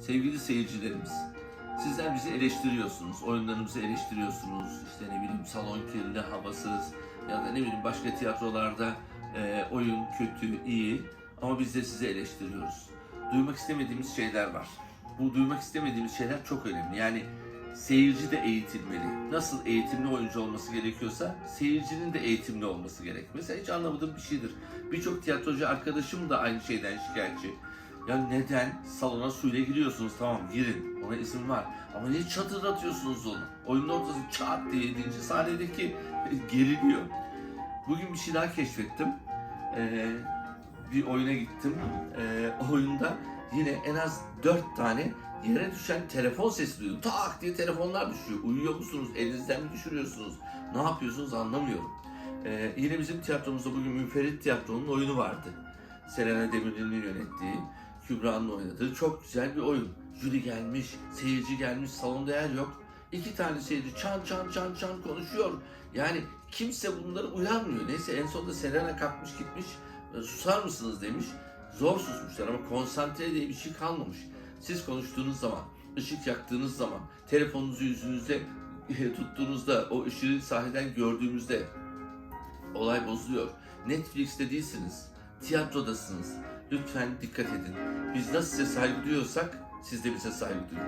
Sevgili seyircilerimiz, sizler bizi eleştiriyorsunuz, oyunlarımızı eleştiriyorsunuz. İşte ne bileyim salon kirli, havasız ya da ne bileyim başka tiyatrolarda e, oyun kötü, iyi ama biz de sizi eleştiriyoruz. Duymak istemediğimiz şeyler var. Bu duymak istemediğimiz şeyler çok önemli. Yani seyirci de eğitilmeli. Nasıl eğitimli oyuncu olması gerekiyorsa seyircinin de eğitimli olması gerek. Mesela hiç anlamadığım bir şeydir. Birçok tiyatrocu arkadaşım da aynı şeyden şikayetçi. Ya neden salona suyla giriyorsunuz tamam girin ona izin var ama niye çatırdatıyorsunuz onu? Oyunun ortası çat diye 7. sahnedeki geriliyor. Bugün bir şey daha keşfettim. Ee, bir oyuna gittim. Ee, oyunda yine en az 4 tane yere düşen telefon sesi duydum. Tak diye telefonlar düşüyor. Uyuyor musunuz? Elinizden mi düşürüyorsunuz? Ne yapıyorsunuz anlamıyorum. Ee, yine bizim tiyatromuzda bugün Münferit Tiyatro'nun oyunu vardı. Selena Demirel'in yönettiği, Kübra'nın oynadığı çok güzel bir oyun. Jüri gelmiş, seyirci gelmiş, salonda yer yok. İki tane seyirci çan çan çan çan konuşuyor. Yani kimse bunları uyanmıyor. Neyse en sonunda Selena kalkmış gitmiş, "E, susar mısınız demiş. Zor susmuşlar ama konsantre diye bir şey kalmamış. Siz konuştuğunuz zaman, ışık yaktığınız zaman, telefonunuzu yüzünüzde tuttuğunuzda, o ışığı sahneden gördüğümüzde olay bozuluyor. Netflix'te değilsiniz, tiyatrodasınız. Lütfen dikkat edin. Biz nasıl size saygı duyuyorsak siz de bize saygı duyun.